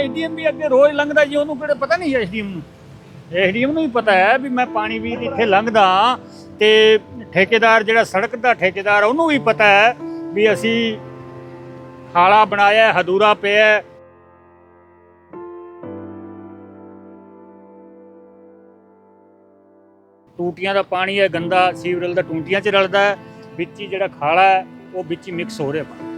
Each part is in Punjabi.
ਐਸਡੀਐਮ ਵੀ ਅੱਗੇ ਰੋਜ਼ ਲੰਘਦਾ ਜੀ ਉਹਨੂੰ ਕਿਹੜੇ ਪਤਾ ਨਹੀਂ ਐਸਡੀਐਮ ਨੂੰ। ਐਸਡੀਐਮ ਨੂੰ ਵੀ ਪਤਾ ਹੈ ਵੀ ਮੈਂ ਪਾਣੀ ਵੀ ਇੱਥੇ ਲੰਘਦਾ ਤੇ ਠੇਕੇਦਾਰ ਜਿਹੜਾ ਸੜਕ ਦਾ ਠੇਕੇਦਾਰ ਉਹਨੂੰ ਵੀ ਪਤਾ ਹੈ ਵੀ ਅਸੀਂ ਖਾਲਾ ਬਣਾਇਆ ਹੈ, ਹਦੂਰਾ ਪਿਆ ਟੂਟੀਆਂ ਦਾ ਪਾਣੀ ਹੈ ਗੰਦਾ ਸੀਵਰਲ ਦਾ ਟੂਟੀਆਂ 'ਚ ਰਲਦਾ ਹੈ ਵਿੱਚ ਹੀ ਜਿਹੜਾ ਖਾਲਾ ਹੈ ਉਹ ਵਿੱਚ ਹੀ ਮਿਕਸ ਹੋ ਰਿਹਾ ਪਾਣੀ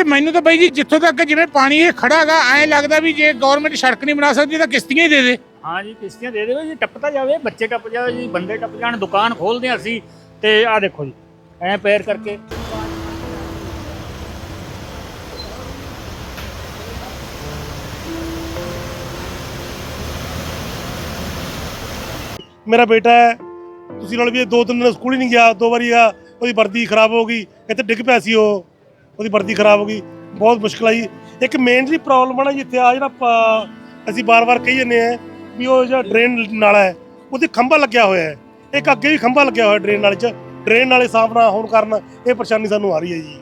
ਤੇ ਮੈਨੂੰ ਤਾਂ ਬਾਈ ਜੀ ਜਿੱਥੋਂ ਤੱਕ ਜਿਵੇਂ ਪਾਣੀ ਇਹ ਖੜਾਗਾ ਐਂ ਲੱਗਦਾ ਵੀ ਜੇ ਗਵਰਨਮੈਂਟ ਸੜਕ ਨਹੀਂ ਬਣਾ ਸਕਦੀ ਤਾਂ ਕਿਸ਼ਤੀਆਂ ਹੀ ਦੇ ਦੇ। ਹਾਂ ਜੀ ਕਿਸ਼ਤੀਆਂ ਦੇ ਦੇਵੇ ਜੀ ਟੱਪਤਾ ਜਾਵੇ ਬੱਚੇ ਟੱਪ ਜਾਵੇ ਜੀ ਬੰਦੇ ਟੱਪ ਜਾਣ ਦੁਕਾਨ ਖੋਲਦੇ ਹਾਂ ਅਸੀਂ ਤੇ ਆਹ ਦੇਖੋ ਜੀ ਐ ਪੈਰ ਕਰਕੇ। ਮੇਰਾ ਬੇਟਾ ਹੈ ਤੁਸੀਂ ਨਾਲ ਵੀ ਇਹ ਦੋ ਤਿੰਨ ਦਿਨ ਸਕੂਲ ਹੀ ਨਹੀਂ ਗਿਆ ਦੋ ਵਾਰੀ ਆ ਉਹਦੀ ਵਰਦੀ ਖਰਾਬ ਹੋ ਗਈ ਇੱਥੇ ਡਿੱਗ ਪਿਆ ਸੀ ਉਹ। ਉਹਦੀ ਵਰਦੀ ਖਰਾਬ ਹੋ ਗਈ, ਬਹੁਤ ਮੁਸ਼ਕਲ ਆਈ ਇੱਕ ਮੇਨ ਜਿਹੜੀ ਪ੍ਰੋਬਲਮ ਆ ਨਾ ਜਿੱਥੇ ਆ ਜਿਹੜਾ ਪ- ਅਸੀਂ ਬਾਰ-ਬਾਰ ਕਹੀ ਜਾਂਦੇ ਆ ਵੀ ਉਹ ਜਿਹੜਾ ਡਰੇਨ ਨਾਲਾ ਹੈ, ਉਹਦੇ ਖੰਭਾ ਲੱਗਿਆ ਹੋਇਆ ਹੈ। ਇੱਕ ਅੱਗੇ ਵੀ ਖੰਭਾ ਲੱਗਿਆ ਹੋਇਆ ਡਰੇਨ ਨਾਲੇ 'ਚ। ਡਰੇਨ ਨਾਲੇ ਸਾਫ਼ ਨਾ ਹੋਣ ਕਾਰਨ ਇਹ ਪਰੇਸ਼ਾਨੀ ਸਾਨੂੰ ਆ ਰਹੀ ਹੈ ਜੀ।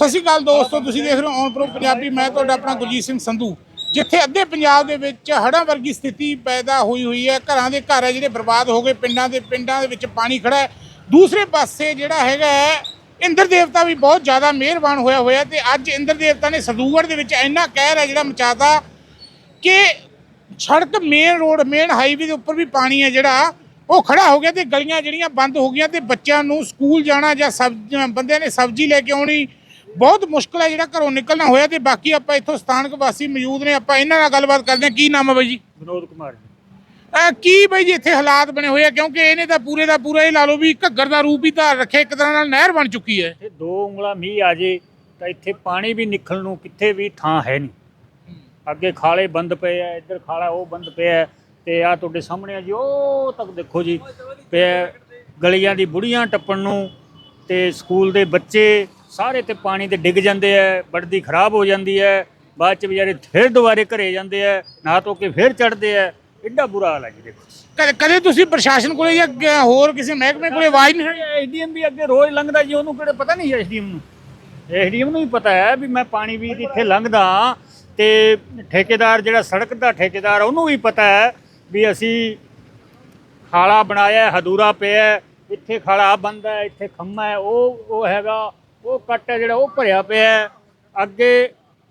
ਸਤਿ ਸ਼੍ਰੀ ਅਕਾਲ ਦੋਸਤੋ ਤੁਸੀਂ ਦੇਖ ਰਹੇ ਹੋ ਔਨ ਪ੍ਰੋ ਪੰਜਾਬੀ ਮੈਂ ਤੁਹਾਡਾ ਆਪਣਾ ਗੁਰਜੀਤ ਸਿੰਘ ਸੰਧੂ। ਜਿੱਥੇ ਅੱਧੇ ਪੰਜਾਬ ਦੇ ਵਿੱਚ ਹੜ੍ਹਾਂ ਵਰਗੀ ਸਥਿਤੀ ਪੈਦਾ ਹੋਈ ਹੋਈ ਹੈ ਘਰਾਂ ਦੇ ਘਰ ਹੈ ਜਿਹੜੇ ਬਰਬਾਦ ਹੋ ਗਏ ਪਿੰਡਾਂ ਦੇ ਪਿੰਡਾਂ ਦੇ ਵਿੱਚ ਪਾਣੀ ਖੜਾ ਹੈ। ਦੂਸਰੇ ਪਾਸੇ ਜਿਹੜਾ ਹੈਗਾ ਹੈ, ਇੰਦਰ ਦੇਵਤਾ ਵੀ ਬਹੁਤ ਜ਼ਿਆਦਾ ਮਿਹਰਬਾਨ ਹੋਇਆ ਹੋਇਆ ਤੇ ਅੱਜ ਇੰਦਰ ਦੇਵਤਾ ਨੇ ਸਰਦੂਗੜ੍ਹ ਦੇ ਵਿੱਚ ਇੰਨਾ ਕਹਿਰ ਹੈ ਜਿਹੜਾ ਮਚਾਤਾ ਕਿ ਸੜਕ ਮੇਨ ਰੋਡ ਮੇਨ ਹਾਈਵੇ ਦੇ ਉੱਪਰ ਵੀ ਪਾਣੀ ਹੈ ਜਿਹੜਾ ਉਹ ਖੜਾ ਹੋ ਗਿਆ ਤੇ ਗਲੀਆਂ ਜਿਹੜੀਆਂ ਬੰਦ ਹੋ ਗਈਆਂ ਤੇ ਬੱਚਿਆਂ ਨੂੰ ਸਕੂਲ ਜਾਣਾ ਜਾਂ ਸਬਜ਼ੀਆਂ ਬੰਦਿਆਂ ਨੇ ਸਬਜ਼ੀ ਲੈ ਕੇ ਆਉਣੀ ਬਹੁਤ ਮੁਸ਼ਕਲ ਹੈ ਜਿਹੜਾ ਘਰੋਂ ਨਿਕਲਣਾ ਹੋਇਆ ਤੇ ਬਾਕੀ ਆਪਾਂ ਇੱਥੋਂ ਸਥਾਨਕ ਵਾਸੀ ਮੌਜੂਦ ਨੇ ਆਪਾਂ ਇਹਨਾਂ ਨਾਲ ਗੱਲਬਾਤ ਕਰਦੇ ਹਾਂ। ਕੀ ਨਾਮ ਹੈ ਬਾਈ ਜੀ? ਵਿਨੋਦ ਕੁਮਾਰ ਜੀ। ਅਹ ਕੀ ਬਾਈ ਜੀ ਇੱਥੇ ਹਾਲਾਤ ਬਣੇ ਹੋਏ ਆ? ਕਿਉਂਕਿ ਇਹਨੇ ਤਾਂ ਪੂਰੇ ਦਾ ਪੂਰਾ ਹੀ ਲਾ ਲਓ ਵੀ ਘੱਗਰ ਦਾ ਰੂਪ ਹੀ ਧਾਰ ਰੱਖਿਆ ਇੱਕ ਤਰ੍ਹਾਂ ਨਾਲ ਨਹਿਰ ਬਣ ਚੁੱਕੀ ਹੈ। ਇਹ ਦੋ ਉਂਗਲਾ ਮੀਂਹ ਆ ਜੇ ਤਾਂ ਇੱਥੇ ਪਾਣੀ ਵੀ ਨਿਕਲਣ ਨੂੰ ਕਿੱਥੇ ਵੀ ਥਾਂ ਹੈ ਨਹੀਂ। ਅੱਗੇ ਖਾਲੇ ਬੰਦ ਪਏ ਆ ਇੱਧਰ ਖਾਲਾ ਉਹ ਬੰਦ ਪਿਆ ਹੈ, ਤੇ ਆ ਤੁਹਾਡੇ ਸਾਹਮਣੇ ਆ ਜੀ ਉਹ ਤੱਕ ਦੇਖੋ ਜੀ ਪਿਆ ਗਲੀਆਂ ਦੀ ਬੁੜੀਆਂ ਟੱਪਣ ਨੂੰ ਤੇ ਸਕੂਲ ਦੇ ਬੱਚੇ ਸਾਰੇ ਤੇ ਪਾਣੀ ਤੇ ਡਿੱਗ ਜਾਂਦੇ ਆ ਵਰਦੀ ਖਰਾਬ ਹੋ ਜਾਂਦੀ ਹੈ ਬਾਅਦ ਚ ਵਿਚਾਰੇ ਫਿਰ ਦੁਬਾਰੇ ਘਰੇ ਜਾਂਦੇ ਆ ਨਾ ਧੋ ਕੇ ਫਿਰ ਚੜਦੇ ਆ ਐਡਾ ਬੁਰਾ ਹਾਲ ਹੈ ਜੀ ਦੇਖੋ। ਕਦੇ ਕਦੇ ਤੁਸੀਂ ਪ੍ਰਸ਼ਾਸਨ ਕੋਲੇ ਜਾਂ ਹੋਰ ਕਿਸੇ ਮਹਿਕਮੇ ਕੋਲੇ ਆਵਾਜ਼ ਨਹੀਂ? ਐਸਡੀਐਮ ਵੀ ਅੱਗੇ ਰੋਜ਼ ਲੰਘਦਾ ਜੀ ਉਹਨੂੰ ਕਿਹੜੇ ਪਤਾ ਨਹੀਂ ਐਸਡੀਐਮ ਨੂੰ। ਐਸਡੀਐਮ ਨੂੰ ਵੀ ਪਤਾ ਹੈ ਵੀ ਮੈਂ ਪਾਣੀ ਵੀ ਇੱਥੇ ਲੰਘਦਾ ਤੇ ਠੇਕੇਦਾਰ ਜਿਹੜਾ ਸੜਕ ਦਾ ਠੇਕੇਦਾਰ ਉਹਨੂੰ ਵੀ ਪਤਾ ਹੈ ਵੀ ਅਸੀਂ ਖਾਲਾ ਬਣਾਇਆ ਹੈ, ਹਦੂਰਾ ਪਿਆ ਹੈ, ਇੱਥੇ ਖਾਲਾ ਬੰਦ ਇੱਥੇ ਖੰਮਾ ਹੈ ਉਹ ਉਹ ਹੈਗਾ ਉਹ ਕੱਟ ਹੈ ਜਿਹੜਾ ਉਹ ਭਰਿਆ ਪਿਆ ਹੈ। ਅੱਗੇ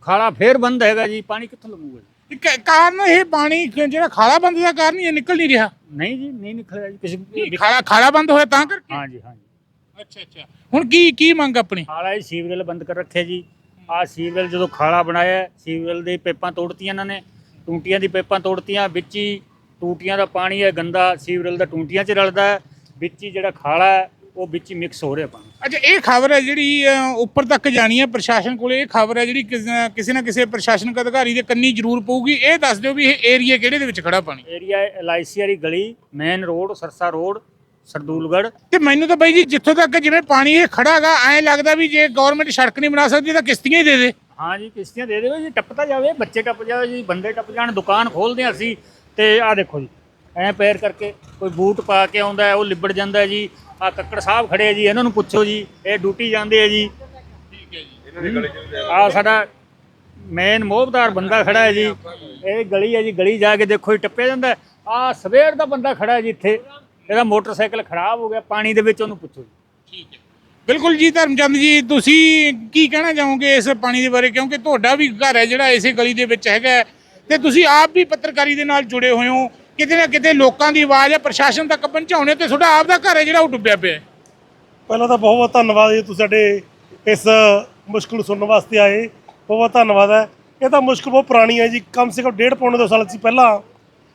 ਖਾਲਾ ਫੇਰ ਬੰਦ ਹੈਗਾ ਜੀ ਪਾਣੀ ਕਿੱਥੋਂ ਲੱਗੂਗਾ ਜੀ ਕਾਰਨ ਇਹ ਪਾਣੀ ਕ- ਜਿਹੜਾ ਖਾਲਾ ਬੰਦ ਦਾ ਕਾਰਨ ਹੀ ਇਹ ਨਿਕਲ ਨਹੀਂ ਰਿਹਾ। ਨਹੀਂ ਜੀ ਨਹੀਂ ਨਿਕਲਿਆ ਜੀ ਕਿਸੇ ਖਾਲਾ ਖਾਲਾ ਬੰਦ ਹੋਇਆ ਤਾਂ ਕਰਕੇ? ਹਾਂਜੀ ਹਾਂਜੀ। ਅੱਛਾ ਅੱਛਾ। ਹੁਣ ਕੀ ਕੀ ਮੰਗ ਆਪਣੀ? ਖਾਲਾ ਹੀ ਸੀਵਰੇਜ ਬੰਦ ਕਰ ਰੱਖਿਆ ਜੀ। ਆ ਸੀਵਰੇਜ ਜਦੋਂ ਖਾਲਾ ਬਣਾਇਆ ਹੈ, ਸੀਵਰੇਜ ਦੇ ਪੇਪਾਂ ਤੋੜਤੀਆਂ ਇਹਨਾਂ ਨੇ। ਟੂਟੀਆਂ ਦੀ ਪੇਪਾਂ ਤੋੜਤੀਆਂ ਵਿੱਚ ਹੀ ਟੂਟੀਆਂ ਦਾ ਪਾਣੀ ਹੈ ਗੰਦਾ ਸੀਵਰੇਜ ਦਾ ਟੂਟੀਆਂ 'ਚ ਰਲਦਾ ਹੈ। ਵਿੱਚ ਹੀ ਜਿਹੜਾ ਖਾਲਾ ਹੈ ਉਹ ਵਿੱਚ ਹੀ ਮਿਕਸ ਹੋ ਰਿਹਾ ਪਾਣੀ ਅੱਛਾ ਇਹ ਖਬਰ ਹੈ ਜਿਹੜੀ ਅ, ਉੱਪਰ ਤੱਕ ਜਾਣੀ ਹੈ ਪ੍ਰਸ਼ਾਸਨ ਕੋਲੇ ਇਹ ਖਬਰ ਹੈ ਜਿਹੜੀ ਕਿਸ- ਕਿਸੇ ਨਾ ਕਿਸੇ ਪ੍ਰਸ਼ਾਸਨਿਕ ਅਧਿਕਾਰੀ ਦੇ ਕੰਨੀ ਜ਼ਰੂਰ ਪਊਗੀ। ਇਹ ਦੱਸ ਦਿਓ ਵੀ ਇਹ ਏਰੀਆ ਕਿਹੜੇ ਦੇ ਵਿੱਚ ਖੜਾ ਪਾਣੀ? ਏਰੀਆ ਐਲਆਈਸੀ ਵਾਲੀ ਗਲੀ main road Sirsa road Sardulgarh. ਤੇ ਮੈਨੂੰ ਤਾਂ ਬਾਈ ਜੀ ਜਿੱਥੋਂ ਤੱਕ ਜਿਵੇਂ ਪਾਣੀ ਇਹ ਖੜਾਗਾ ਐਂ ਲੱਗਦਾ ਵੀ ਜੇ ਗਵਰਨਮੈਂਟ ਸੜਕ ਨਹੀਂ ਬਣਾ ਸਕਦੀ ਤਾਂ ਕਿਸ਼ਤੀਆਂ ਹੀ ਦੇ ਦੇ। ਹਾਂ ਜੀ ਕਿਸ਼ਤੀਆਂ ਦੇ ਦੇਵੇ ਜੀ ਟੱਪਤਾ ਜਾਵੇ ਬੱਚੇ ਟੱਪ ਜਾਵੇ ਜੀ ਬੰਦੇ ਟੱਪ ਜਾਣ ਦੁਕਾਨ ਖੋਲਦੇ ਹਾਂ ਅਸੀਂ। ਤੇ ਆਹ ਦੇਖੋ ਜੀ ਐ ਪੈਰ ਕਰਕੇ ਕੋਈ ਬੂਟ ਪਾ ਕੇ ਆਉਂਦਾ ਹੈ, ਉਹ ਲਿਬੜ ਜਾਂਦਾ ਹੈ ਜੀ। ਆ ਕੱਕੜ ਸਾਹਿਬ ਖੜੇ ਆ ਜੀ ਇਹਨਾਂ ਨੂੰ ਪੁੱਛੋ ਜੀ ਇਹ ਡਿਊਟੀ ਜਾਂਦੇ ਆ ਜੀ। ਆ। ਸਾਡਾ ਮੇਨ ਮੋਹਬਦਾਰ ਬੰਦਾ ਖੜਾ ਹੈ ਜੀ। ਇਹ ਗਲੀ ਹੈ ਜੀ ਗਲੀ ਜਾ ਕੇ ਦੇਖੋ ਜੀ ਟੱਪਿਆ ਜਾਂਦਾ ਆ ਸਵੇਰ ਦਾ ਬੰਦਾ ਖੜਾ ਹੈ ਜੀ ਇੱਥੇ। ਇਹਦਾ ਮੋਟਰਸਾਈਕਲ ਖਰਾਬ ਹੋ ਗਿਆ ਪਾਣੀ ਦੇ ਵਿੱਚ ਉਹਨੂੰ ਪੁੱਛੋ ਜੀ। ਬਿਲਕੁਲ ਜੀ ਧਰਮਚੰਦ ਜੀ ਤੁਸੀਂ ਕੀ ਕਹਿਣਾ ਚਾਹੋਗੇ ਇਸ ਪਾਣੀ ਦੇ ਬਾਰੇ? ਕਿਉਂਕਿ ਤੁਹਾਡਾ ਵੀ ਘਰ ਹੈ ਜਿਹੜਾ ਇਸੇ ਗਲੀ ਦੇ ਵਿੱਚ ਹੈਗਾ ਹੈ। ਤੇ ਤੁਸੀਂ ਆਪ ਵੀ ਪੱਤਰਕਾਰੀ ਦੇ ਨਾਲ ਜੁੜੇ ਹੋਏ ਹੋ। ਕਿਤੇ ਨਾ ਕਿਤੇ ਲੋਕਾਂ ਦੀ ਆਵਾਜ਼ ਹੈ, ਪ੍ਰਸ਼ਾਸਨ ਤੱਕ ਪਹੁੰਚਾਉਣੇ ਤੇ ਤੁਹਾਡਾ ਆਪ ਦਾ ਘਰ ਹੈ ਜਿਹੜਾ ਉਹ ਡੁੱਬਿਆ ਪਿਆ ਹੈ। ਪਹਿਲਾਂ ਤਾਂ ਬਹੁਤ ਬਹੁਤ ਧੰਨਵਾਦ ਜੀ, ਤੁਸੀਂ ਸਾਡੇ ਇਸ ਮੁਸ਼ਕਲ ਨੂੰ ਸੁਣਨ ਵਾਸਤੇ ਆਏ। ਬਹੁਤ ਬਹੁਤ ਧੰਨਵਾਦ ਹੈ। ਇਹ ਤਾਂ ਮੁਸ਼ਕਲ ਬਹੁਤ ਪੁਰਾਣੀ ਹੈ ਜੀ। ਕਮ ਸੇ ਕਮ ਡੇਢ ਪੌਣੇ ਦੋ ਸਾਲ ਸੀ ਪਹਿਲਾਂ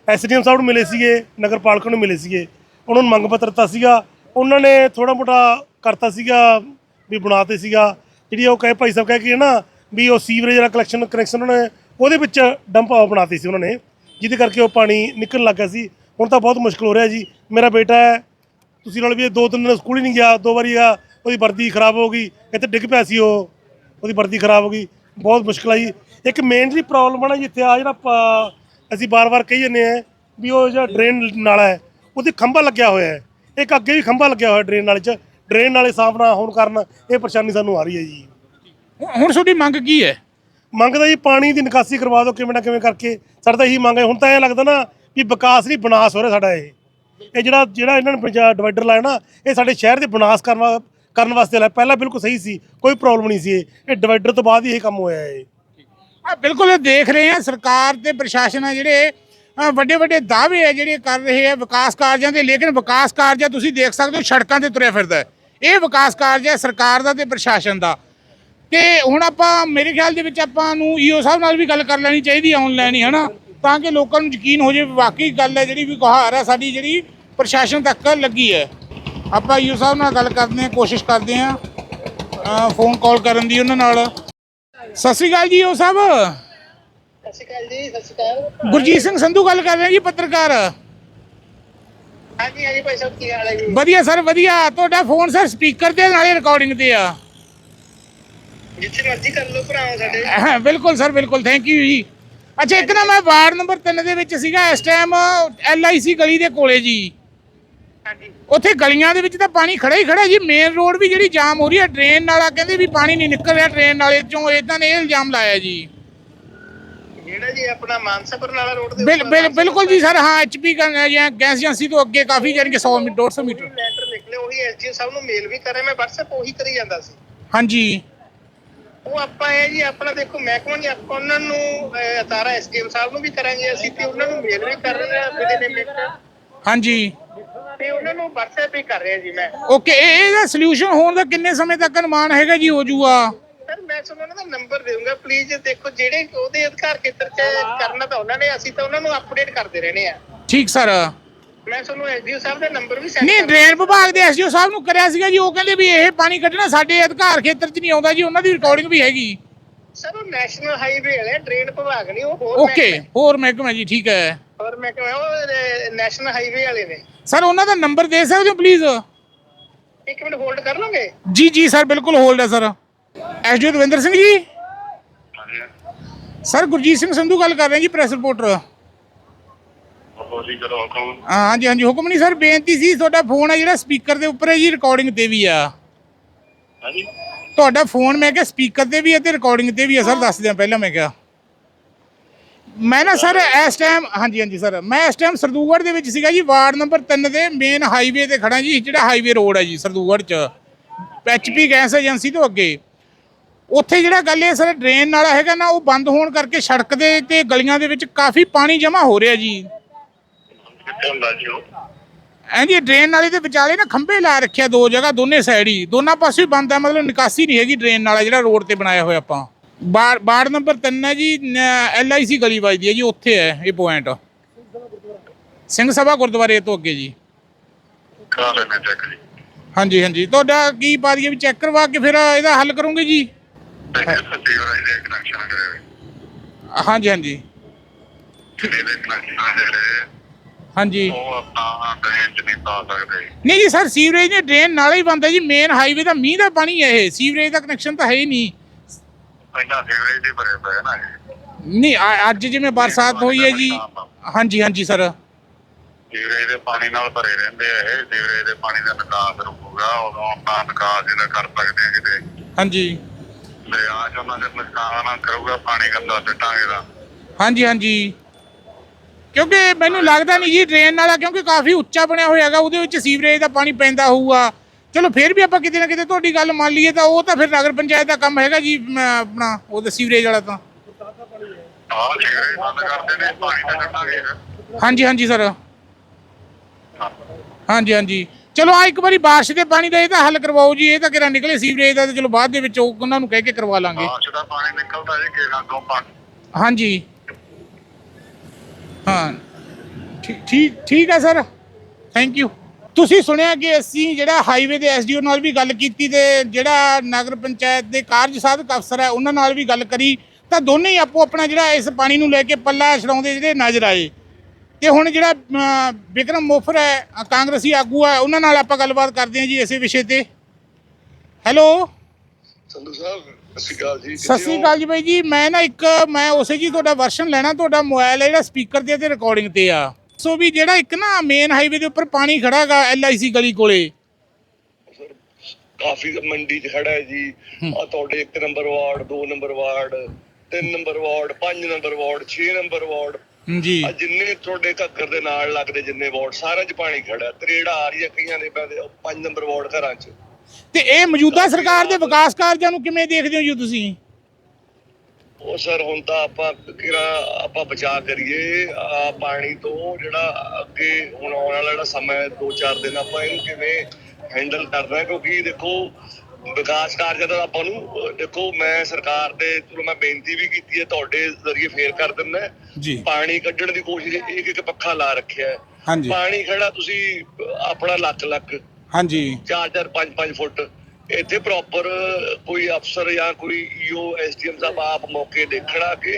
ਐਸਡੀਐਮ ਸਾਹਿਬ ਨੂੰ ਮਿਲੇ ਸੀਗੇ, ਨਗਰ ਪਾਲਿਕਾ ਨੂੰ ਮਿਲੇ ਸੀਗੇ। ਉਹਨਾਂ ਨੂੰ ਮੰਗ ਪੱਤਰ ਦਿੱਤਾ ਸੀਗਾ। ਉਹਨਾਂ ਨੇ ਥੋੜਾ ਮੋਟਾ ਕਰਤਾ ਸੀਗਾ, ਵੀ ਬਣਾਤੇ ਸੀਗਾ। ਜਿਹੜੀ ਉਹ ਕਹੇ, ਭਾਈ ਸਾਹਿਬ ਕਹਿ ਕੇ ਨਾ, ਵੀ ਉਹ ਸੀਵਰੇਜ ਦਾ ਕਲੈਕਸ਼ਨ ਕਨੈਕਸ਼ਨ ਉਹਨਾਂ ਨੇ ਉਹਦੇ ਵਿੱਚ ਡੰਪ ਆਫ ਬਣਾਤੀ ਸੀ ਉਹਨਾਂ ਨੇ। ਜਿਹਦੇ ਕਰਕੇ ਉਹ ਪਾਣੀ ਨਿਕਲਣ ਲੱਗ ਗਿਆ ਸੀ। ਹੁਣ ਤਾਂ ਬਹੁਤ ਮੁਸ਼ਕਲ ਹੋ ਰਿਹਾ ਜੀ। ਮੇਰਾ ਬੇਟਾ ਹੈ। ਤੁਸੀਂ ਨਾਲ ਵੀ ਦੋ ਤਿੰਨ ਦਿਨ ਸਕੂਲ ਹੀ ਨਹੀਂ ਗਿਆ। ਦੋ ਵਾਰੀ ਆ, ਉਹਦੀ ਵਰਦੀ ਖਰਾਬ ਹੋ ਗਈ। ਇੱਥੇ ਡਿੱਗ ਪਿਆ ਸੀ ਉਹ। ਉਹਦੀ ਵਰਦੀ ਖਰਾਬ ਹੋ ਗਈ। ਬਹੁਤ ਮੁਸ਼ਕਲ ਆਈ ਇੱਕ ਮੇਨ ਜਿਹੜੀ ਪ੍ਰੋਬਲਮ ਆ ਨਾ ਜਿੱਥੇ ਆ ਜਿਹੜਾ ਪ- ਅਸੀਂ ਬਾਰ-ਬਾਰ ਕਹੀ ਜਾਂਦੇ ਆ ਵੀ ਉਹ ਜਿਹੜਾ ਡਰੇਨ ਨਾਲਾ ਹੈ, ਉਹਦੇ ਖੰਭਾ ਲੱਗਿਆ ਹੋਇਆ ਹੈ। ਇੱਕ ਅੱਗੇ ਵੀ ਖੰਭਾ ਲੱਗਿਆ ਹੋਇਆ ਡਰੇਨ ਨਾਲੇ 'ਚ। ਡਰੇਨ ਨਾਲੇ ਸਾਫ਼ ਨਾ ਹੋਣ ਕਾਰਨ ਇਹ ਪਰੇਸ਼ਾਨੀ ਸਾਨੂੰ ਆ ਰਹੀ ਹੈ ਜੀ। ਹੁਣ ਤੁਹਾਡੀ ਮੰਗ ਕੀ ਹੈ? ਮੰਗਦਾ ਜੀ, ਪਾਣੀ ਦੀ ਨਿਕਾਸੀ ਕਰਵਾ ਦਿਓ ਕਿਵੇਂ ਨਾ ਕਿਵੇਂ ਕਰਕੇ। ਸਾਡਾ ਤਾਂ ਇਹੀ ਮੰਗ ਹੈ। ਹੁਣ ਤਾਂ ਇਹ ਲੱਗਦਾ ਨਾ ਵੀ ਵਿਕਾਸ ਨਹੀਂ ਵਿਨਾਸ਼ ਹੋ ਰਿਹਾ ਸਾਡਾ ਇਹ। ਇਹ ਜਿਹੜਾ ਜਿਹੜਾ ਇਹਨਾਂ ਨੇ ਪੰਜਾਬ ਡਿਵਾਈਡਰ ਲਾਇਆ ਨਾ, ਇਹ ਸਾਡੇ ਸ਼ਹਿਰ ਦੇ ਵਿਨਾਸ਼ ਕਰਨ ਵਾ- ਕਰਨ ਵਾਸਤੇ ਲਾਇਆ। ਪਹਿਲਾਂ ਬਿਲਕੁਲ ਸਹੀ ਸੀ, ਕੋਈ ਪ੍ਰੋਬਲਮ ਨਹੀਂ ਸੀ ਇਹ। ਇਹ ਡਿਵਾਈਡਰ ਤੋਂ ਬਾਅਦ ਹੀ ਇਹ ਕੰਮ ਹੋਇਆ ਇਹ। ਆ ਬਿਲਕੁਲ ਇਹ ਦੇਖ ਰਹੇ ਆ ਸਰਕਾਰ ਤੇ ਪ੍ਰਸ਼ਾਸਨ ਆ ਜਿਹੜੇ ਵੱਡੇ ਵੱਡੇ ਦਾਅਵੇ ਆ ਜਿਹੜੇ ਕਰ ਰਹੇ ਆ ਵਿਕਾਸ ਕਾਰਜਾਂ ਦੇ। ਲੇਕਿਨ ਵਿਕਾਸ ਕਾਰਜ ਆ ਤੁਸੀਂ ਦੇਖ ਸਕਦੇ ਹੋ, ਸੜਕਾਂ ਤੇ ਤੁਰਿਆ ਫਿਰਦਾ। ਹੈ। ਇਹ ਵਿਕਾਸ ਕਾਰਜ ਹੈ ਸਰਕਾਰ ਦਾ ਤੇ ਪ੍ਰਸ਼ਾਸਨ ਦਾ। ਤੇ ਹੁਣ ਆਪਾਂ ਮੇਰੇ ਖਿਆਲ ਦੇ ਵਿੱਚ ਆਪਾਂ ਨੂੰ ਈਓ ਸਾਹਿਬ ਨਾਲ ਵੀ ਗੱਲ ਕਰ ਲੈਣੀ ਚਾਹੀਦੀ ਆਨਲਾਈਨ ਹੀ ਹਨਾ? ਤਾਂ ਕਿ ਲੋਕਾਂ ਨੂੰ ਯਕੀਨ ਹੋ ਜਾਵੇ ਵਾਕਈ ਗੱਲ ਹੈ ਜਿਹੜੀ ਵੀ ਗੁਹਾਰ ਹੈ ਸਾਡੀ ਜਿਹੜੀ ਪ੍ਰਸ਼ਾਸਨ ਤੱਕ ਲੱਗੀ ਹੈ। ਆਪਾਂ ਈਓ ਸਾਹਿਬ ਨਾਲ ਗੱਲ ਕਰਦੇ ਹਾਂ ਕੋਸ਼ਿਸ਼ ਕਰਦੇ ਹਾਂ ਫੋਨ ਕਾਲ ਕਰਨ ਦੀ ਉਹਨਾਂ ਨਾਲ। ਸਤਿ ਸ਼੍ਰੀ ਅਕਾਲ ਜੀ ਈਓ ਸਾਹਿਬ। ਸਤਿ ਸ਼੍ਰੀ ਅਕਾਲ ਜੀ ਸਤਿ ਸ਼੍ਰੀ ਅਕਾਲ। ਗੁਰਜੀਤ ਸਿੰਘ ਸੰਧੂ ਗੱਲ ਕਰ ਰਹੇ ਜੀ ਪੱਤਰਕਾਰ। ਹਾਂਜੀ ਹਾਂਜੀ ਭਾਈ ਸਾਹਿਬ ਕੀ ਹਾਲ ਹੈ ਜੀ? ਵਧੀਆ ਸਰ ਵਧੀਆ। ਤੁਹਾਡਾ ਫੋਨ ਸਰ ਸਪੀਕਰ ਤੇ ਨਾਲੇ ਰਿਕਾਰਡਿੰਗ ਤੇ ਆ। ਜਿੱਥੇ ਮਰਜ਼ੀ ਕਰ ਲਓ ਭਰਾਓ ਸਾਡੇ। ਹਾਂ ਬਿਲਕੁਲ ਸਰ ਬਿਲਕੁਲ ਥੈਂਕ ਯੂ ਜੀ। ਅੱਛਾ ਇੱਕ ਨਾ ਮੈਂ ਵਾਰਡ ਨੰਬਰ 3 ਦੇ ਵਿੱਚ ਸੀਗਾ ਇਸ ਟਾਈਮ ਐਲਆਈਸੀ ਗਲੀ ਦੇ ਕੋਲੇ ਜੀ। ਹਾਂਜੀ। ਉੱਥੇ ਗਲੀਆਂ ਦੇ ਵਿੱਚ ਤਾਂ ਪਾਣੀ ਖੜਾ ਹੀ ਖੜਾ ਜੀ ਮੇਨ ਰੋਡ ਵੀ ਜਿਹੜੀ ਜਾਮ ਹੋ ਰਹੀ ਹੈ ਡਰੇਨ ਨਾਲਾ ਕਹਿੰਦੇ ਵੀ ਪਾਣੀ ਨਹੀਂ ਨਿਕਲ ਰਿਹਾ ਡਰੇਨ ਨਾਲੇ ਚੋਂ ਇਦਾਂ ਨੇ ਇਹ ਇਲਜ਼ਾਮ ਲਾਇਆ ਜੀ। ਜਿਹੜਾ ਜੀ ਆਪਣਾ ਮਾਨਸਾਪੁਰ ਨਾਲਾ ਰੋਡ ਦੇ ਬਿਲ ਬਿਲ- ਬਿਲਕੁਲ ਜੀ ਸਰ ਹਾਂ ਐਚਪੀ ਜਾਂ ਗੈਸ ਏਜੰਸੀ ਤੋਂ ਅੱਗੇ ਕਾਫੀ ਜਾਣੀ ਕਿ 100 ਮੀਟਰ 150 ਮੀਟਰ। ਲੈਟਰ ਨਿਕਲੇ ਉਹੀ ਐਸਜੀ ਸਾਹਿਬ ਨੂੰ ਮੇਲ ਵੀ ਕਰੇ ਮੈਂ WhatsApp ਉਹੀ ਕਰੀ ਜਾਂਦਾ ਸੀ। ਹਾਂਜੀ। ਉਹ ਆਪਾਂ ਇਹ ਜੀ ਆਪਣਾ ਦੇਖੋ ਮਹਿਕਮਾ ਨਹੀਂ ਆਪਾਂ ਉਹਨਾਂ ਨੂੰ ਅਹ, ਤਾਰਾ ਐਸਡੀਐਮ ਸਾਹਿਬ ਨੂੰ ਵੀ ਕਰਾਂਗੇ ਅਸੀਂ ਤੇ ਉਹਨਾਂ ਨੂੰ ਮੇਲ ਵੀ ਕਰ ਰਹੇ ਆ ਵਿਦੇ ਨੇ ਹਾਂਜੀ। ਤੇ ਉਹਨਾਂ ਨੂੰ WhatsApp ਕਰ ਰਹੇ ਜੀ ਮੈਂ। ਓਕੇ ਇਹ ਇਹਦਾ ਸੋਲੂਸ਼ਨ ਹੋਣ ਦਾ ਕਿੰਨੇ ਸਮੇਂ ਤੱਕ ਅਨੁਮਾਨ ਹੈਗਾ ਜੀ ਹੋ ਜੂਗਾ ਸਰ ਮੈਂ ਤੁਹਾਨੂੰ ਉਹਨਾਂ ਦਾ ਨੰਬਰ ਦੇਵਾਂਗਾ ਪਲੀਜ਼ ਦੇਖੋ ਜਿਹੜੇ ਉਹਦੇ ਅਧਿਕਾਰ ਖੇਤਰ 'ਚ ਕਰਨਾ ਤਾਂ ਉਹਨਾਂ ਨੇ ਅਸੀਂ ਤਾਂ ਉਹਨਾਂ ਨੂੰ ਅਪਡੇਟ ਕਰਦੇ ਰਹਿਣੇ ਆ ਠੀਕ ਸਰ। ਮੈਂ ਤੁਹਾਨੂੰ ਐਸਡੀਓ ਸਾਹਿਬ ਦਾ ਨੰਬਰ ਵੀ ਸੈਂਡ ਨਹੀਂ ਡਰੇਨ ਵਿਭਾਗ ਦੇ ਐਸਡੀਓ ਸਾਹਿਬ ਨੂੰ ਕਰਿਆ ਸੀਗਾ ਜੀ ਉਹ ਕਹਿੰਦੇ ਵੀ ਇਹ ਪਾਣੀ ਕੱਢਣਾ ਸਾਡੇ ਅਧਿਕਾਰ ਖੇਤਰ 'ਚ ਨਹੀਂ ਆਉਂਦਾ ਜੀ ਉਹਨਾਂ ਦੀ ਰਿਕਾਰਡਿੰਗ ਵੀ ਹੈਗੀ। ਸਰ ਉਹ ਨੈਸ਼ਨਲ ਹਾਈਵੇ ਵਾਲੇ ਡਰੇਨ ਵਿਭਾਗ ਨਹੀਂ ਉਹ ਹੋਰ ਓਕੇ ਮਹਿਕਮਾ- ਹੋਰ ਮਹਿਕਮਾ ਜੀ ਠੀਕ ਹੈ। ਹੋਰ ਮੈਂ ਕਿਹਾ ਉਹ ਨੈਸ਼ਨਲ ਹਾਈਵੇ ਵਾਲੇ ਨੇ। ਸਰ ਉਹਨਾਂ ਦਾ ਨੰਬਰ ਦੇ ਸਕਦੇ ਹੋ ਪਲੀਜ਼ ਇੱਕ ਮਿੰਟ ਹੋਲਡ ਕਰ ਲਓਗੇ ਜੀ ਜੀ ਸਰ ਬਿਲਕੁਲ ਹੋਲਡ ਹੈ sir SDO Davinder Singh ji? Sir Gurjeet Singh Sandhu ਗੱਲ ਕਰ ਰਹੇ ਜੀ ਪ੍ਰੈਸ ਰਿਪੋਰਟਰ ਬੋਲੀ ਕਰੋ ਹੁਕਮ। ਹਾਂਜੀ ਹਾਂਜੀ ਹੁਕਮ ਨਹੀਂ ਸਰ ਬੇਨਤੀ ਸੀ ਤੁਹਾਡਾ ਫੋਨ ਹੈ ਜਿਹੜਾ ਸਪੀਕਰ ਦੇ ਉੱਪਰ ਹੈ ਜੀ ਰਿਕਾਰਡਿੰਗ ਤੇ ਵੀ ਆ। ਹਾਂਜੀ। ਤੁਹਾਡਾ ਫੋਨ ਮੈਂ ਕਿਹਾ ਸਪੀਕਰ ਤੇ ਵੀ ਹੈ ਤੇ ਰਿਕਾਰਡਿੰਗ ਤੇ ਵੀ ਹੈ ਸਰ ਦੱਸ ਦਿਆਂ ਪਹਿਲਾਂ ਮੈਂ ਕਿਹਾ। ਮੈਂ ਨਾ ਸਰ ਇਸ ਟਾਈਮ ਹਾਂਜੀ ਹਾਂਜੀ ਸਰ ਮੈਂ ਇਸ ਟਾਈਮ ਸਰਦੂਗੜ੍ਹ ਦੇ ਵਿੱਚ ਸੀਗਾ ਜੀ ਵਾਰਡ ਨੰਬਰ 3 ਦੇ ਮੇਨ ਹਾਈਵੇ ਤੇ ਖੜਾ ਜੀ ਜਿਹੜਾ ਹਾਈਵੇ ਰੋਡ ਹੈ ਜੀ ਸਰਦੂਗੜ੍ਹ ਚ। ਐਚਪੀ ਗੈਸ ਏਜੰਸੀ ਤੋਂ ਅੱਗੇ। ਉੱਥੇ ਜਿਹੜਾ ਗੱਲ ਇਹ ਸਰ ਡਰੇਨ ਨਾਲਾ ਹੈਗਾ ਨਾ ਉਹ ਬੰਦ ਹੋਣ ਕਰਕੇ ਸੜਕ ਦੇ ਤੇ ਗਲੀਆਂ ਦੇ ਵਿੱਚ ਕਾਫੀ ਪਾਣੀ ਜਮ੍ਹਾਂ ਹੋ ਰਿਹਾ ਜੀ। ਕਿੱਥੇ ਹੁੰਦਾ ਜੀ ਉਹ ਡਰੇਨ ਨਾਲੇ ਦੇ ਵਿਚਾਲੇ ਨਾ ਖੰਭੇ ਲਾ ਰੱਖਿਆ ਦੋ ਜਗ੍ਹਾ ਦੋਨੇ ਸਾਈਡ ਹੀ। ਦੋਨਾਂ ਪਾਸੇ ਬੰਦ ਹੈ ਮਤਲਬ ਨਿਕਾਸੀ ਨਹੀਂ ਹੈਗੀ ਡਰੇਨ ਨਾਲਾ ਜਿਹੜਾ ਰੋਡ ਤੇ ਬਣਾਇਆ ਹੋਇਆ ਆਪਾਂ। ਬਾਰ ਨੰਬਰ 3 ਹੈ ਜੀ ਐਲਆਈਸੀ ਗਲੀ ਵੱਜਦੀ ਹੈ ਜੀ ਉੱਥੇ ਹੈ ਇਹ ਪੁਆਇੰਟ ਸਿੰਘ ਸਭਾ ਗੁਰਦੁਆਰੇ ਤੋਂ ਅੱਗੇ ਜੀ। ਕਰਾ ਲੈਣੇ ਚੈੱਕ ਜੀ? ਹਾਂਜੀ ਹਾਂਜੀ। ਤੁਹਾਡਾ ਕੀ ਪਾ ਦਈਏ ਵੀ ਚੈੱਕ ਕਰਵਾ ਕੇ ਫਿਰ ਇਹਦਾ ਹੱਲ ਕਰੋਗੇ ਜੀ? ਤੇ ਸੱਚੀ ਵਾਰ ਇਹਦੇ ਕਨੈਕਸ਼ਨ ਕਰੇ ਹਾਂਜੀ ਹਾਂਜੀ। ਜਿਹੜੇ ਦੇ ਕਨੈਕਸ਼ਨ ਜਿਹੜੇ ਹਾਂਜੀ। ਉਹ ਆਪਾਂ ਡਰੇਨ ਚ ਨਹੀਂ ਪਾ ਸਕਦੇ। ਨਹੀਂ ਜੀ ਸਰ ਸੀਵਰੇਜ ਨੇ ਡਰੇਨ ਨਾਲਾ ਹੀ ਬੰਦ ਹੈ ਜੀ ਮੇਨ ਹਾਈਵੇ ਦਾ ਮੀਂਹ ਦਾ ਪਾਣੀ ਹੈ ਇਹ। ਸੀਵਰੇਜ ਦਾ ਕਨੈਕਸ਼ਨ ਤਾਂ ਹੈ ਹੀ ਨਹੀਂ। ਪਹਿਲਾਂ ਸੀਵਰੇਜ ਦੇ ਭਰੇ ਪਏ ਨਾ ਇਹ। ਨਹੀਂ ਅ- ਅੱਜ ਜਿਵੇਂ ਬਰਸਾਤ ਹੋਈ ਹੈ ਜੀ। ਹਾਂਜੀ ਹਾਂਜੀ ਸਰ। ਸੀਵਰੇਜ ਦੇ ਪਾਣੀ ਨਾਲ ਭਰੇ ਰਹਿੰਦੇ ਆ ਇਹ। ਸੀਵਰੇਜ ਦੇ ਪਾਣੀ ਦਾ ਨਿਕਾਸ ਰੁਕੂਗਾ ਉਦੋਂ ਆਪਾਂ ਨਿਕਾਸ ਇਹਦਾ ਕਰ ਸਕਦੇ ਆ ਕਿਤੇ। ਹਾਂਜੀ। ਦਰਿਆ ਚ ਉਹਨਾਂ ਦੇ ਨੁਕਸਾਨ ਨਾ ਕਰੂਗਾ ਪਾਣੀ ਗੰਦਾ ਸਿੱਟਾਂਗੇ ਦਾ ਹਾਂਜੀ ਹਾਂਜੀ। ਕਿਉਂਕਿ ਮੈਨੂੰ ਲੱਗਦਾ ਨਹੀਂ ਜੀ ਡਰੇਨ ਵਾਲਾ ਕਿਉਂਕਿ ਕਾਫੀ ਉੱਚਾ ਬਣਿਆ ਹੋਇਆ ਹੈਗਾ ਉਹਦੇ ਵਿੱਚ ਸੀਵਰੇਜ ਦਾ ਪਾਣੀ ਪੈਂਦਾ ਹੋਊਗਾ। ਚਲੋ ਫਿਰ ਵੀ ਆਪਾਂ ਕਿਤੇ ਨਾ ਕਿਤੇ ਤੁਹਾਡੀ ਗੱਲ ਮੰਨ ਲਈਏ ਤਾਂ ਉਹ ਤਾਂ ਫਿਰ ਨਗਰ ਪੰਚਾਇਤ ਦਾ ਕੰਮ ਹੈਗਾ ਜੀ ਆਪਣਾ ਉਹਦਾ ਸੀਵਰੇਜ ਵਾਲਾ ਤਾਂ। ਆਹ ਸੀਵਰੇਜ ਬੰਦ ਕਰਦੇ ਨੇ ਪਾਣੀ ਤਾਂ ਕੱਢਾਂਗੇ। ਫਿਰ। ਹਾਂਜੀ ਹਾਂਜੀ ਸਰ। ਹਾਂਜੀ ਹਾਂਜੀ। ਚਲੋ ਆ ਇੱਕ ਵਾਰੀ ਬਾਰਿਸ਼ ਦੇ ਪਾਣੀ ਦਾ ਇਹ ਤਾਂ ਹੱਲ ਕਰਵਾਓ ਜੀ ਇਹ ਤਾਂ ਕਿਹੜਾ ਨਿਕਲੇ ਸੀਵਰੇਜ ਦਾ ਤੇ ਚਲੋ ਬਾਅਦ ਦੇ ਵਿੱਚ ਉਹ ਉਹਨਾਂ ਨੂੰ ਕਹਿ ਕੇ ਕਰਵਾ ਲਾਂਗੇ। ਬਾਅਦ ਚ ਦਾ ਪਾਣੀ ਨਿਕਲਦਾ ਜੇ ਕਿਹੜਾ ਤੋਂ ਪਾਣੀ। ਹਾਂਜੀ। ਹਾਂ। ਠੀਕ ਠੀਕ ਠੀਕ ਹੈ ਸਰ। ਥੈਂਕ ਯੂ ਤੁਸੀਂ ਸੁਣਿਆ ਕਿ ਅਸੀਂ ਜਿਹੜਾ ਹਾਈਵੇ ਦੇ ਐਸਡੀਓ ਨਾਲ ਵੀ ਗੱਲ ਕੀਤੀ ਤੇ ਜਿਹੜਾ ਨਗਰ ਪੰਚਾਇਤ ਦੇ ਕਾਰਜ ਸਾਧਕ ਅਫਸਰ ਹੈ ਉਹਨਾਂ ਨਾਲ ਵੀ ਗੱਲ ਕਰੀ ਤਾਂ ਦੋਨੇ ਹੀ ਆਪੋ ਆਪਣਾ ਜਿਹੜਾ ਇਸ ਪਾਣੀ ਨੂੰ ਲੈ ਕੇ ਪੱਲਾ ਛਡਾਉਂਦੇ ਜਿਹੜੇ ਨਜ਼ਰ ਆਏ। ਤੇ ਹੁਣ ਜਿਹੜਾ ਅਮ, ਵਿਕਰਮ ਮੋਫਰ ਹੈ ਕਾਂਗਰਸੀ ਆਗੂ ਹੈ ਉਹਨਾਂ ਨਾਲ ਆਪਾਂ ਗੱਲਬਾਤ ਕਰਦੇ ਹਾਂ ਜੀ ਇਸੇ ਵਿਸ਼ੇ ਤੇ। ਹੈਲੋ ਸੰਧੂ ਸਾਹਿਬ। ਸਤਿ ਸ਼੍ਰੀ ਅਕਾਲ ਜੀ ਸਤਿ ਸ੍ਰੀ ਅਕਾਲ ਜੀ ਬਾਈ ਜੀ ਮੈਂ ਨਾ ਇੱਕ ਮੈਂ ਉਸੇ ਜੀ ਤੁਹਾਡਾ ਵਰਸ਼ਨ ਲੈਣਾ ਤੁਹਾਡਾ ਮੋਬਾਈਲ ਹੈ ਜਿਹੜਾ ਸਪੀਕਰ ਤੇ ਤੇ ਰਿਕਾਰਡਿੰਗ ਤੇ ਆ। ਸੋ ਵੀ ਜਿਹੜਾ ਇੱਕ ਨਾ ਮੇਨ ਹਾਈਵੇ ਦੇ ਉੱਪਰ ਪਾਣੀ ਖੜਾਗਾ ਐਲਆਈਸੀ ਗਲੀ ਕੋਲੇ। ਕਾਫੀ ਮੰਡੀ 'ਚ ਖੜਾ ਹੈ ਜੀ। ਆ ਤੁਹਾਡੇ 1 number ward 2 number ward 3 number ward 5 number ward 6 number ward. ਜੀ। ਆ ਜਿੰਨੇ ਤੁਹਾਡੇ ਘੱਗਰ ਦੇ ਨਾਲ ਲੱਗਦੇ ਜਿੰਨੇ ਵਾਰਡ ਸਾਰਿਆਂ 'ਚ ਪਾਣੀ ਖੜਾ। ਤਰੇੜਾ ਆ ਰਹੀ ਹੈ ਕਈਆਂ ਦੇ 5 ਨੰਬਰ ਵਾਰਡ ਘਰਾਂ 'ਚ। ਤੇ ਇਹ ਮੌਜੂਦਾ ਸਰਕਾਰ ਦੇ ਵਿਕਾਸ ਕਾਰਜਾਂ ਨੂੰ ਕਿਵੇਂ ਦੇਖਦੇ ਹੋ ਜੀ ਤੁਸੀਂ? ਉਹ ਸਰ ਹੁਣ ਤਾਂ ਆਪਾਂ ਕਿਰਾ ਆਪਾਂ ਬਚਾ ਕਰੀਏ ਆ ਪਾਣੀ ਤੋਂ ਜਿਹੜਾ ਅੱਗੇ ਹੁਣ ਆਉਣ ਵਾਲਾ ਜਿਹੜਾ ਸਮਾਂ ਹੈ 2-4 ਦਿਨ ਆਪਾਂ ਇਹਨੂੰ ਕਿਵੇਂ ਹੈਂਡਲ ਕਰਨਾ ਕਿਉਂਕਿ ਦੇਖੋ ਵਿਕਾਸ ਕਾਰਜਾਂ ਦਾ ਆਪਾਂ ਨੂੰ ਦੇਖੋ ਮੈਂ ਸਰਕਾਰ ਦੇ ਚਲੋ ਮੈਂ ਬੇਨਤੀ ਵੀ ਕੀਤੀ ਹੈ ਤੁਹਾਡੇ ਜ਼ਰੀਏ ਫੇਰ ਕਰ ਦਿੰਦਾ ਪਾਣੀ ਕੱਢਣ ਦੀ ਕੋਸ਼ਿਸ਼ ਇੱਕ ਇੱਕ ਪੱਖਾ ਲਾ ਰੱਖਿਆ ਹੈ। ਪਾਣੀ ਖੜਾ ਤੁਸੀਂ ਆਪਣਾ ਲੱਖ ਲੱਖ ਹਾਂਜੀ। 4-4 5-5 ਫੁੱਟ। ਇੱਥੇ ਪ੍ਰੋਪਰ ਕੋਈ ਅਫਸਰ ਜਾਂ ਕੋਈ ਈਓ ਐਸਡੀਐਮ ਸਾਹਿਬ ਆਪ ਮੌਕੇ ਦੇਖਣਾ ਕਿ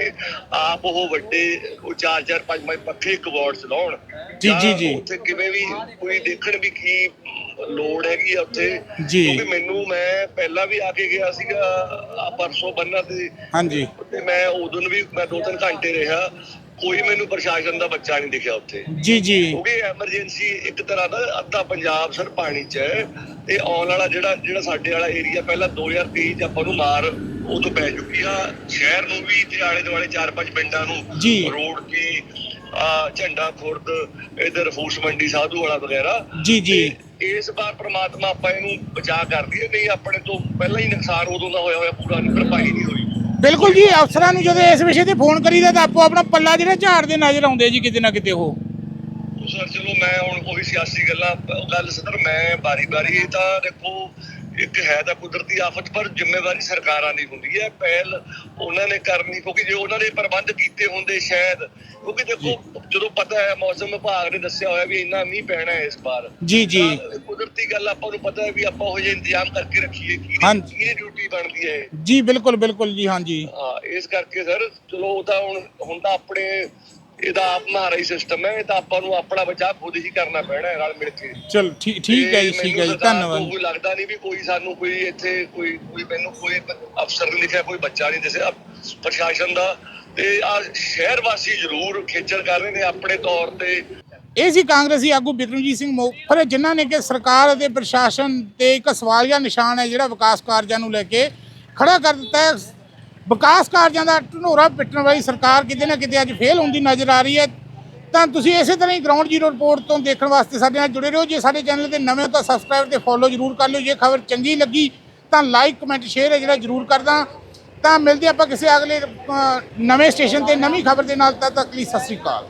ਆਪ ਉਹ ਵੱਡੇ ਉਹ 4-4 5-5 ਪੱਖੇ ਇੱਕ ਵਾਰਡ ਚ ਲਾਉਣ ਜੀ, ਜਾਂ ਜੀ। ਉੱਥੇ ਕਿਵੇਂ ਵੀ ਕੋਈ ਦੇਖਣ ਵੀ ਕੀ ਲੋੜ ਹੈਗੀ ਆ ਉੱਥੇ। ਕਿਉਂਕਿ ਮੈਨੂੰ ਮੈਂ ਪਹਿਲਾਂ ਵੀ ਆ ਕੇ ਗਿਆ ਸੀਗਾ ਪਰਸੋਂ ਬੰਨਾ ਤੇ। ਹਾਂਜੀ। ਤੇ ਮੈਂ ਉਦੋਂ ਵੀ ਮੈਂ ਦੋ ਤਿੰਨ ਘੰਟੇ ਰਿਹਾ। ਕੋਈ ਮੈਨੂੰ ਪ੍ਰਸ਼ਾਸਨ ਦਾ ਬੱਚਾ ਨਹੀਂ ਦਿਖਿਆ ਉੱਥੇ। ਜੀ ਜੀ। ਕਿਉਂਕਿ ਐਮਰਜੈਂਸੀ ਇੱਕ ਤਰ੍ਹਾਂ ਦਾ ਅੱਧਾ ਪੰਜਾਬ ਸਰ ਪਾਣੀ 'ਚ ਹੈ ਤੇ ਆਉਣ ਵਾਲਾ ਜਿਹੜਾ ਜਿਹੜਾ ਸਾਡੇ ਵਾਲਾ ਏਰੀਆ ਪਹਿਲਾਂ 2023 'ਚ ਆਪਾਂ ਨੂੰ ਮਾਰ ਉਦੋਂ ਪੈ ਚੁੱਕੀ ਆ। ਸ਼ਹਿਰ ਨੂੰ ਵੀ ਤੇ ਆਲੇ ਦੁਆਲੇ ਚਾਰ ਪੰਜ ਪਿੰਡਾਂ ਨੂੰ। ਰੋਡ ਕੀ ਆ ਝੰਡਾ ਖੁਰਦ ਇਧਰ ਫੂਸ ਮੰਡੀ ਸਾਧੂ ਵਾਲਾ ਵਗੈਰਾ। ਜੀ ਜੀ। ਇਸ ਵਾਰ ਪ੍ਰਮਾਤਮਾ ਆਪਾਂ ਇਹਨੂੰ ਬਚਾ ਕਰ ਦਈਏ ਨਹੀਂ ਆਪਣੇ ਤੋਂ ਪਹਿਲਾਂ ਹੀ ਨੁਕਸਾਨ ਉਦੋਂ ਦਾ ਹੋਇਆ ਹੋਇਆ ਪੂਰਾ ਨਹੀਂ ਭਰਪਾਈ ਨਹੀਂ ਹੋਈ ਬਿਲਕੁਲ ਜੀ, ਅਫਸਰਾਂ ਨੂੰ ਜਦੋਂ ਇਸ ਵਿਸ਼ੇ ਤੇ ਫੋਨ ਕਰੀਦਾ ਤਾਂ ਆਪੋ ਆਪਣਾ ਪੱਲਾ ਜਿਹੜਾ ਝਾੜਦੇ ਨਜ਼ਰ ਆਉਂਦੇ ਜੀ ਕਿਤੇ ਨਾ ਕਿਤੇ ਉਹ। ਉਹ ਸਰ, ਚਲੋ ਮੈਂ ਹੁਣ ਕੋਈ ਸਿਆਸੀ ਗੱਲਾਂ, ਗੱਲ ਸਦਰ, ਮੈਂ ਬਾਰੀ ਬਾਰੀ ਇਹ ਤਾਂ ਦੇਖੋ ਇੱਕ ਹੈ ਤਾਂ ਕੁਦਰਤੀ ਆਫਤ ਪਰ ਜ਼ਿੰਮੇਵਾਰੀ ਸਰਕਾਰਾਂ ਦੀ ਹੁੰਦੀ ਹੈ। ਪਹਿਲ ਉਹਨਾਂ ਨੇ ਕਰਨੀ ਕਿਉਂਕਿ ਜੇ ਉਹਨਾਂ ਨੇ ਪ੍ਰਬੰਧ ਕੀਤੇ ਹੁੰਦੇ ਸ਼ਾਇਦ ਕਿਉਂਕਿ ਦੇਖੋ ਜਦੋਂ ਪਤਾ ਹੈ ਮੌਸਮ ਵਿਭਾਗ ਨੇ ਦੱਸਿਆ ਹੋਇਆ ਵੀ ਇੰਨਾ ਮੀਂਹ ਪੈਣਾ ਹੈ ਇਸ ਵਾਰ। ਜੀ ਜੀ। ਕੁਦਰਤੀ ਗੱਲ ਆਪਾਂ ਨੂੰ ਪਤਾ ਹੈ ਵੀ ਆਪਾਂ ਉਹ ਜਿਹੇ ਇੰਤਜ਼ਾਮ ਕਰਕੇ ਰੱਖੀਏ ਕੀ। ਕੀ ਡਿਊਟੀ ਬਣਦੀ ਹੈ? ਜੀ ਬਿਲਕੁਲ ਬਿਲਕੁਲ ਜੀ ਹਾਂਜੀ ਹਾਂ ਇਸ ਕਰਕੇ ਸਰ ਚਲੋ ਉਹ ਤਾਂ ਹੁਣ ਹੁਣ ਤਾਂ ਆਪਣੇ ਇਹਦਾ ਆਪ ਮਹਾਰਾਈ ਸਿਸਟਮ ਹੈ ਇਹ ਤਾਂ ਆਪਾਂ ਨੂੰ ਆਪਣਾ ਬਚਾਅ ਖੁਦ ਹੀ ਕਰਨਾ ਪੈਣਾ ਹੈ ਰਲ ਮਿਲ ਕੇ। ਚਲ ਠੀਕ ਠੀਕ ਹੈ ਜੀ ਠੀਕ ਹੈ ਜੀ ਧੰਨਵਾਦ। ਕੋਈ ਲੱਗਦਾ ਨਹੀਂ ਵੀ ਕੋਈ ਸਾਨੂੰ ਕੋਈ ਇੱਥੇ ਕੋਈ ਕੋਈ ਮੈਨੂੰ ਕੋਈ ਅਫਸਰ ਨਹੀਂ ਦਿਖਿਆ ਕੋਈ ਬੱਚਾ ਨਹੀਂ ਦਿਸਿਆ। ਪ੍ਰਸ਼ਾਸਨ ਦਾ ਤੇ ਆ ਸ਼ਹਿਰ ਵਾਸੀ ਜ਼ਰੂਰ ਖੇਚਲ ਕਰ ਰਹੇ ਨੇ ਆਪਣੇ ਤੌਰ ਤੇ। ਇਹ ਸੀ ਕਾਂਗਰਸੀ ਆਗੂ ਬਿਕਰਮਜੀਤ ਸਿੰਘ ਮੋਫਰ ਜਿਨ੍ਹਾਂ ਨੇ ਕਿ ਸਰਕਾਰ ਅਤੇ ਪ੍ਰਸ਼ਾਸਨ ਤੇ ਇੱਕ ਸਵਾਲੀਆ ਨਿਸ਼ਾਨ ਹੈ ਜਿਹੜਾ ਵਿਕਾਸ ਕਾਰਜਾਂ ਨੂੰ ਲੈ ਕੇ ਖੜਾ ਕਰ ਦਿੱਤਾ ਹੈ। ਵਿਕਾਸ ਕਾਰਜਾਂ ਦਾ ਢਨੋਰਾ ਪਿੱਟਣ ਵਾਲੀ ਸਰਕਾਰ ਕਿਤੇ ਨਾ ਕਿਤੇ ਅੱਜ ਫੇਲ ਹੁੰਦੀ ਨਜ਼ਰ ਆ ਰਹੀ ਹੈ। ਤਾਂ ਤੁਸੀਂ ਇਸੇ ਤਰ੍ਹਾਂ ਹੀ ਗਰਾਊਂਡ ਜ਼ੀਰੋ ਰਿਪੋਰਟ ਤੋਂ ਦੇਖਣ ਵਾਸਤੇ ਸਾਡੇ ਨਾਲ ਜੁੜੇ ਰਹੋ। ਜੇ ਸਾਡੇ ਚੈਨਲ ਤੇ ਨਵੇਂ ਹੋ ਤਾਂ ਸਬਸਕ੍ਰਾਈਬ ਤੇ ਫੋਲੋ ਜ਼ਰੂਰ ਕਰ ਲਿਓ। ਜੇ ਖਬਰ ਚੰਗੀ ਲੱਗੀ ਤਾਂ ਲਾਈਕ ਕਮੈਂਟ ਸ਼ੇਅਰ ਹੈ ਜਿਹੜਾ ਜ਼ਰੂਰ ਕਰਦਾ। ਤਾਂ ਮਿਲਦੇ ਆਪਾਂ ਕਿਸੇ ਅਗਲੇ ਨਵੇਂ ਸਟੇਸ਼ਨ ਤੇ ਨਵੀਂ ਖਬਰ ਦੇ ਨਾਲ। ਤਦ ਤੱਕ ਲਈ ਸਤਿ ਸ੍ਰੀ ਅਕਾਲ।